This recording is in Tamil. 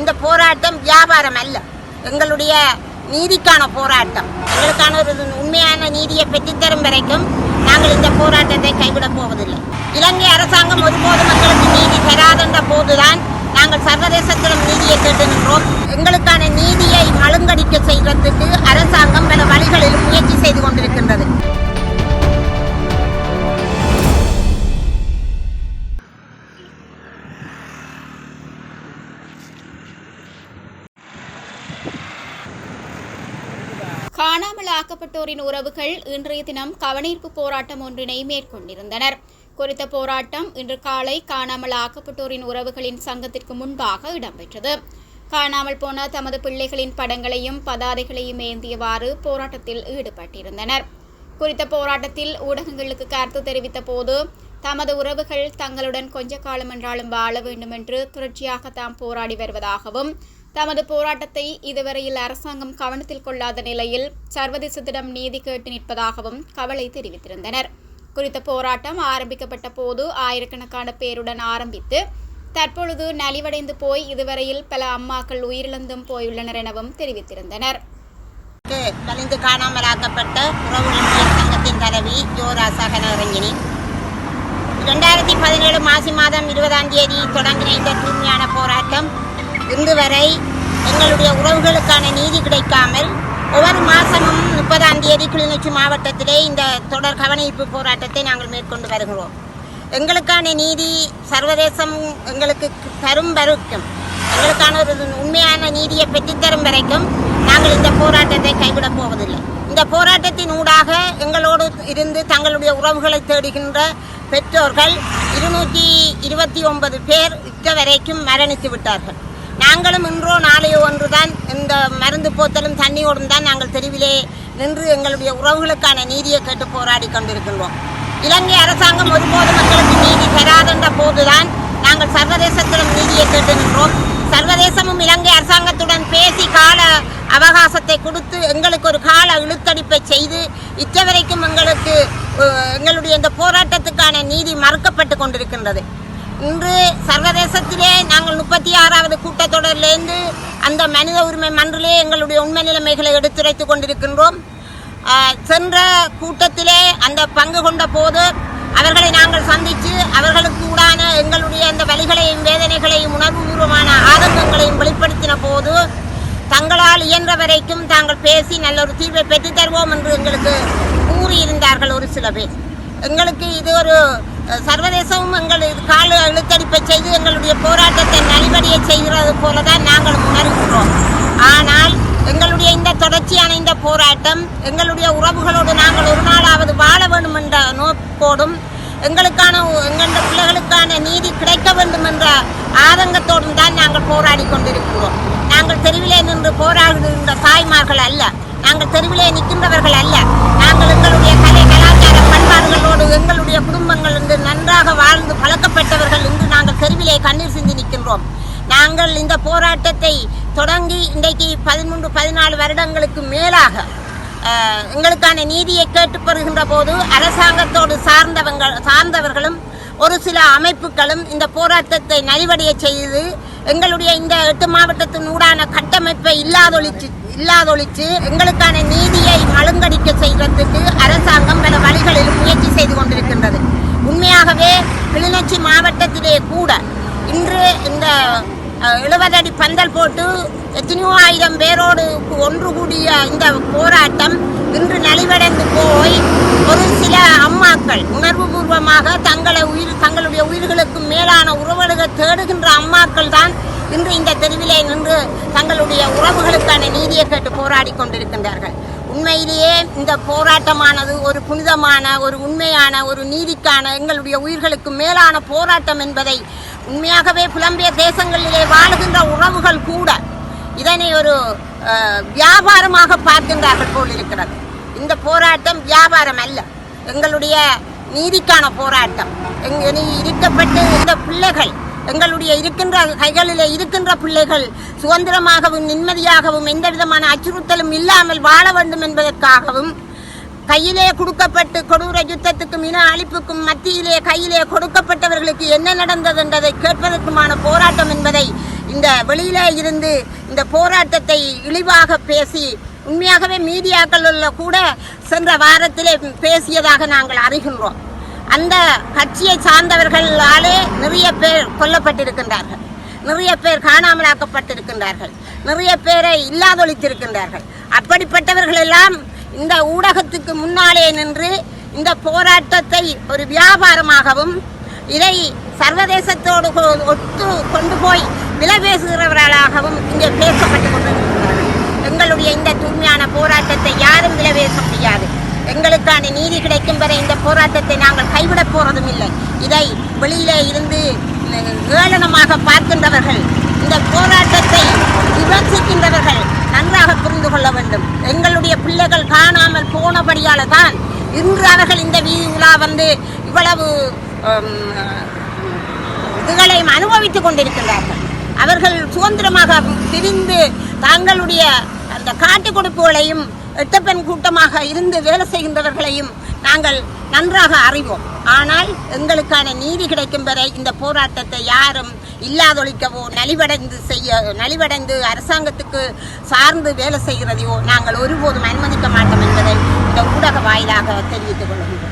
இந்த போராட்டம் வியாபாரம் அல்ல. எங்களுடைய நீதிக்கான போராட்டம். எங்களுக்கான ஒரு உண்மையான நீதியை பெற்றுத்தரும் வரைக்கும் நாங்கள் இந்த போராட்டத்தை கைவிடப் போவதில்லை. இலங்கை அரசாங்கம் ஒருபோதும் எங்களுக்கு நீதி தராதென்ற போதுதான் நாங்கள் சர்வதேசத்திலும் நீதியை கேட்டு நின்றோம் எங்களுக்கான நீதியை மழுங்கடிக்க செய்வதற்கு அரசாங்கம் பல வழிகளில் முயற்சி செய்து கொண்டிருக்கின்றது. காணாமல் ஆக்கப்பட்டோரின் உறவுகள் இன்றைய தினம் கவனீர்ப்பு போராட்டம் ஒன்றினை மேற்கொண்டிருந்தனர். குறித்த போராட்டம் இன்று காலை காணாமல் ஆக்கப்பட்டோரின் உறவுகளின் சங்கத்திற்கு முன்பாக இடம்பெற்றது. காணாமல் போன தமது பிள்ளைகளின் படங்களையும் பதாதைகளையும் ஏந்தியவாறு போராட்டத்தில் ஈடுபட்டிருந்தனர். குறித்த போராட்டத்தில் ஊடகங்களுக்கு கருத்து தெரிவித்த போது தமது உறவுகள் தங்களுடன் கொஞ்ச காலம் என்றாலும் வாழ வேண்டும் என்று தொடர்ச்சியாக தாம் போராடி வருவதாகவும் தமது போராட்டத்தை இதுவரையில் அரசாங்கம் கவனத்தில் கொள்ளாத நிலையில் சர்வதேசத்திடம் நீதி கேட்டு நிற்பதாகவும் கவலை தெரிவித்திருந்தனர். குறித்த போராட்டம் ஆரம்பிக்கப்பட்ட போது ஆயிரக்கணக்கான பேருடன் ஆரம்பித்து தற்பொழுது நலிவடைந்து போய் இதுவரையில் பல அம்மாக்கள் உயிரிழந்தும் போயுள்ளனர் எனவும் தெரிவித்திருந்தனர். கலைந்து காணாமலாக்கப்பட்ட உறவுகளின் சங்கத்தின் தலைவி ஜோரா சகனரங்கினி இரண்டாயிரத்தி பதினேழு மாசி மாதம் இருபதாம் தேதி தொடங்கின இந்த தூய்மையான போராட்டம் இன்று வரை எங்களுடைய உறவுகளுக்கான நீதி கிடைக்காமல் ஒவ்வொரு மாதமும் முப்பதாம் தேதி கிளிநொச்சி மாவட்டத்திலே இந்த தொடர் கவனிப்பு போராட்டத்தை நாங்கள் மேற்கொண்டு வருகிறோம். எங்களுக்கான நீதி சர்வதேசம் எங்களுக்கு தரும் வரைக்கும் எங்களுக்கான ஒரு உண்மையான நீதியை பெற்றுத்தரும் வரைக்கும் நாங்கள் இந்த போராட்டத்தை கைவிடப் போவதில்லை. இந்த போராட்டத்தின் ஊடாக எங்களோடு இருந்து தங்களுடைய உறவுகளை தேடுகின்ற பெற்றோர்கள் இருநூற்றி இருபத்தி ஒன்பது பேர் இத்த வரைக்கும் மரணித்து விட்டார்கள். நாங்களும் இன்றோ நாளையோ ஒன்றுதான் இந்த மருந்து போத்தலும் தண்ணியோடும் தான் நாங்கள் தெருவிலே நின்று எங்களுடைய உறவுகளுக்கான நீதியை கேட்டு போராடி கொண்டிருக்கின்றோம். இலங்கை அரசாங்கம் ஒருபோது மக்களுக்கு நீதி பெறாதென்ற போதுதான் நாங்கள் சர்வதேசத்திலும் நீதியை கேட்டு நின்றோம். சர்வதேசமும் இலங்கை அரசாங்கத்துடன் பேசி கால அவகாசத்தை கொடுத்து எங்களுக்கு ஒரு கால இழுத்தடிப்பை செய்து இச்சவரைக்கும் எங்களுக்கு எங்களுடைய இந்த போராட்டத்துக்கான நீதி மறுக்கப்பட்டு கொண்டிருக்கின்றது. இன்று சர்வதேசத்திலே நாங்கள் முப்பத்தி ஆறாவது கூட்டத்தொடரிலிருந்து அந்த மனித உரிமை மன்றிலே எங்களுடைய உண்மை நிலைமைகளை எடுத்துரைத்துக் கொண்டிருக்கின்றோம். சென்ற கூட்டத்திலே அந்த பங்கு கொண்ட போது அவர்களை நாங்கள் சந்தித்து அவர்களுக்கு உடான எங்களுடைய அந்த வலிகளையும் வேதனைகளையும் உணர்வுபூர்வமான ஆதங்கங்களையும் வெளிப்படுத்தின போது தங்களால் இயன்ற வரைக்கும் தாங்கள் பேசி நல்ல ஒரு தீர்வை பெற்றுத்தருவோம் என்று எங்களுக்கு கூறியிருந்தார்கள் ஒரு சில பேர். எங்களுக்கு இது ஒரு சர்வதேசமும் எங்கள் இது கால இழுத்தடிப்பை செய்து எங்களுடைய போராட்டத்தை நலிவடைய செய்கிறது போல தான் நாங்கள் உணர்கிறோம் ஆனால் எங்களுடைய இந்த தொடர்ச்சியான இந்த போராட்டம் எங்களுடைய உறவுகளோடு நாங்கள் ஒரு நாளாவது வாழ வேண்டும் என்ற நோக்கோடும் எங்களுக்கான எங்கள் பிள்ளைகளுக்கான நீதி கிடைக்க வேண்டும் என்ற ஆதங்கத்தோடும் தான் நாங்கள் போராடி கொண்டிருக்கிறோம். நாங்கள் தெருவிலே நின்று போராடுகின்ற தாய்மார்கள் அல்ல நாங்கள் தெருவிலே நிற்கின்றவர்கள் அல்ல நாங்கள் எங்களுடைய கலை கலாச்சார பண்பாடுகளோடு எங்களுடைய குடும்பங்கள் இன்று நன்றாக வாழ்ந்து பழக்கப்பட்டவர்கள் இன்று நாங்கள் தெருவிலே கண்ணீர் சிந்தி நிற்கின்றோம். நாங்கள் இந்த போராட்டத்தை தொடங்கி இன்றைக்கு பதிமூன்று பதினாலு வருடங்களுக்கு மேலாக எங்களுக்கான நீதியை கேட்டு பெறுகின்ற போது அரசாங்கத்தோடு சார்ந்தவங்க சார்ந்தவர்களும் ஒரு சில அமைப்புகளும் இந்த போராட்டத்தை நலிவடைய செய்து எங்களுடைய இந்த எட்டு மாவட்டத்தின் ஊடான கட்டமைப்பை இல்லாதொழிச்சு இல்லாதொழிச்சு எங்களுக்கான நீதியை மழுங்கடிக்க செய்வதற்கு அரசாங்கம் பல வழிகளில் முயற்சி செய்து கொண்டிருக்கின்றது. உண்மையாகவே கிளிநொச்சி மாவட்டத்திலே கூட இன்று இந்த அஹ், எழுபது அடி பந்தல் போட்டு எத்தனையோ ஆயிரம் பேரோடு ஒன்று கூடிய இந்த போராட்டம் இன்று நலிவடைந்து போய் ஒரு சில அம்மாக்கள் உணர்வுபூர்வமாக தங்களை உயிர் தங்களுடைய உயிர்களுக்கு மேலான உறவுகளை தேடுகின்ற அம்மாக்கள் தான் இன்று இந்த தெருவிலே நின்று தங்களுடைய உறவுகள் உறவுகளுக்கான நீதியை கேட்டு போராடி கொண்டிருக்கின்றார்கள். உண்மையிலேயே இந்த போராட்டமானது ஒரு புனிதமான ஒரு உண்மையான ஒரு நீதிக்கான எங்களுடைய உயிர்களுக்கு மேலான போராட்டம் என்பதை உண்மையாகவே புலம்பெயர் தேசங்களிலே வாழுகின்ற உறவுகள் கூட இதனை ஒரு வியாபாரமாக பார்க்கின்றார்கள் போல் இருக்கிறது. இந்த போராட்டம் வியாபாரம் அல்ல எங்களுடைய நீதிக்கான போராட்டம். எங்க நீ இருக்கப்பட்டு இந்த பிள்ளைகள் எங்களுடைய இருக்கின்ற கைகளிலே இருக்கின்ற பிள்ளைகள் சுதந்திரமாகவும் நிம்மதியாகவும் எந்த விதமான அச்சுறுத்தலும் இல்லாமல் வாழ வேண்டும் என்பதற்காகவும் கையிலே கொடுக்கப்பட்டு கொடூர யுத்தத்துக்கும் இன அழிப்புக்கும் மத்தியிலே கையிலே கொடுக்கப்பட்டவர்களுக்கு என்ன நடந்தது என்பதை கேட்பதற்குமான போராட்டம் என்பதை இந்த வெளியிலே இருந்து இந்த போராட்டத்தை இழிவாக பேசி உண்மையாகவே மீடியாக்களில் கூட சென்ற வாரத்திலே பேசியதாக நாங்கள் அறிகின்றோம். அந்த கட்சியை சார்ந்தவர்களாலே நிறைய பேர் கொல்லப்பட்டிருக்கின்றார்கள். நிறைய பேர் காணாமலாக்கப்பட்டிருக்கின்றார்கள். நிறைய பேரை இல்லாதொழித்திருக்கின்றார்கள். அப்படிப்பட்டவர்கள் எல்லாம் இந்த ஊடகத்துக்கு முன்னாலே நின்று இந்த போராட்டத்தை ஒரு வியாபாரமாகவும் இதை சர்வதேசத்தோடு கொ- ஒத்து கொண்டு போய் விலை பேசுகிறவர்களாகவும் இங்கே பேசப்பட்டு கொண்டிருக்கிறார்கள் எங்களுடைய இந்த தூய்மையான போராட்டத்தை யாரும் விலை பேச முடியாது. எங்களுக்கான நீதி கிடைக்கும் வரை இந்த போராட்டத்தை நாங்கள் கைவிடப் போறதும் இல்லை இதை வெளியிலே இருந்து ஏளனமாக பார்க்கின்றவர்கள் இந்த போராட்டத்தை விமர்சிக்கின்றவர்கள் நன்றாக புரிந்து கொள்ள வேண்டும். எங்களுடைய பிள்ளைகள் காணாமல் போனபடியால தான் இன்று அவர்கள் இந்த வீதி வந்து இவ்வளவு இதுகளையும் அனுபவித்துக் கொண்டிருக்கின்றார்கள். அவர்கள் சுதந்திரமாக பிரிந்து தங்களுடைய அந்த காட்டு கொடுப்புகளையும் எட்டப்பெண் கூட்டமாக இருந்து வேலை செய்கின்றவர்களையும் நாங்கள் நன்றாக அறிவோம். ஆனால் எங்களுக்கான நீதி கிடைக்கும் வரை இந்த போராட்டத்தை யாரும் இல்லாதொழிக்கவோ நலிவடைந்து செய்ய நலிவடைந்து அரசாங்கத்துக்கு சார்ந்து வேலை செய்கிறதையோ நாங்கள் ஒருபோதும் அனுமதிக்க மாட்டோம் என்பதை இந்த ஊடக வாயிலாக தெரிவித்துக் கொள்கின்றோம்